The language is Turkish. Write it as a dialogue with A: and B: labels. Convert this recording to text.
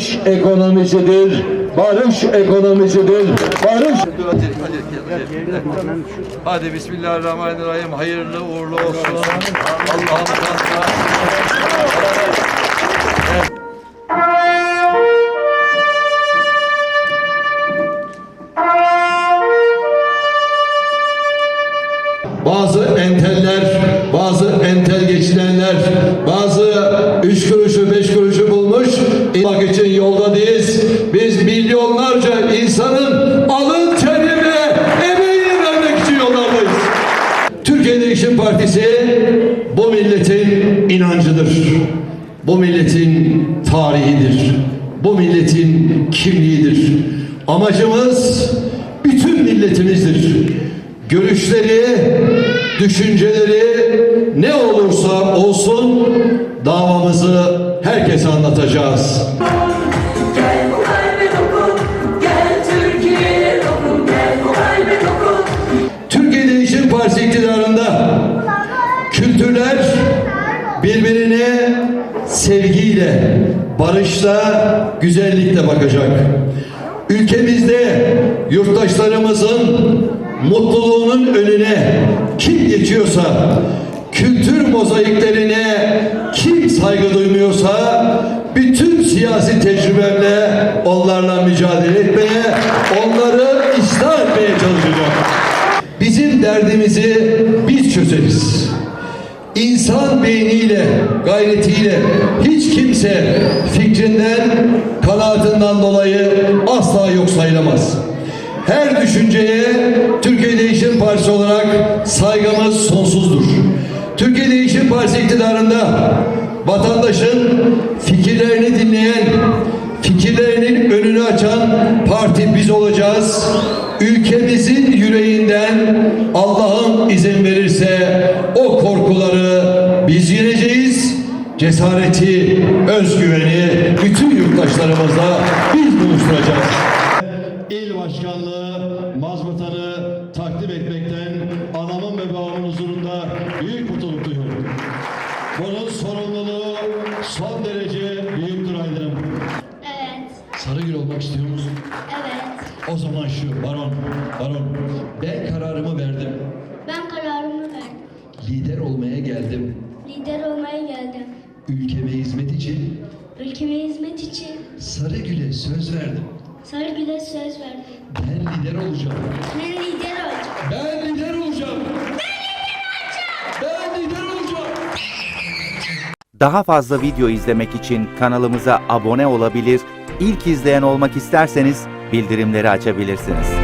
A: barış ekonomisidir. Barış ekonomisidir. Barış
B: hadi, hadi, hadi, hadi. Hadi Bismillahirrahmanirrahim. Hayırlı uğurlu olsun. Allah'ım sana.
C: bazı enteller, bazı entel geçinenler, bazı bak için yolda değiliz. Biz milyonlarca insanın alın teri ve emeğini vermek için yollardayız. Türkiye Değişim Partisi bu milletin inancıdır. Bu milletin tarihidir. Bu milletin kimliğidir. Amacımız bütün milletimizdir. Görüşleri, düşünceleri ne olursa olsun davamızı herkese anlatacağız. Sevgiyle, barışla, güzellikle bakacak. Ülkemizde yurttaşlarımızın mutluluğunun önüne kim geçiyorsa, kültür mozaiklerine kim saygı duymuyorsa, bütün siyasi tecrübemle onlarla mücadele etmeye, onları ıslah etmeye çalışacağım. Bizim derdimizi biz çözeriz. İnsan beyniyle, gayretiyle hiç kimse fikrinden, kanaatinden dolayı asla yok sayılamaz. Her düşünceye Türkiye Değişim Partisi olarak saygımız sonsuzdur. Türkiye Değişim Partisi iktidarında vatandaşın fikirlerini dinleyen, Cesareti, özgüveni bütün yurttaşlarımızla biz buluşturacağız. İl başkanlığı mazbatanı takdim etmekten anamın ve babamın huzurunda büyük mutluluk duyuyorum. Bunun sorumluluğu son derece büyüktür Aydın'ım.
D: Evet,
C: Sarıgül olmak istiyor musun?
D: evet.
C: O zaman şu baron, baron ben kararımı verdim.
D: Ben kararımı verdim.
C: Lider olmaya geldim.
D: Lider olmaya geldim.
C: Ülkeme hizmet için
D: Ülkeme hizmet için
C: Sarıgül'e söz verdim.
D: Sarıgül'e söz verdim.
C: Ben lider olacağım.
D: Ben lider olacağım.
C: Ben lider olacağım. Ben lider olacağım.
E: Daha fazla video izlemek için kanalımıza abone olabilir, ilk izleyen olmak isterseniz bildirimleri açabilirsiniz.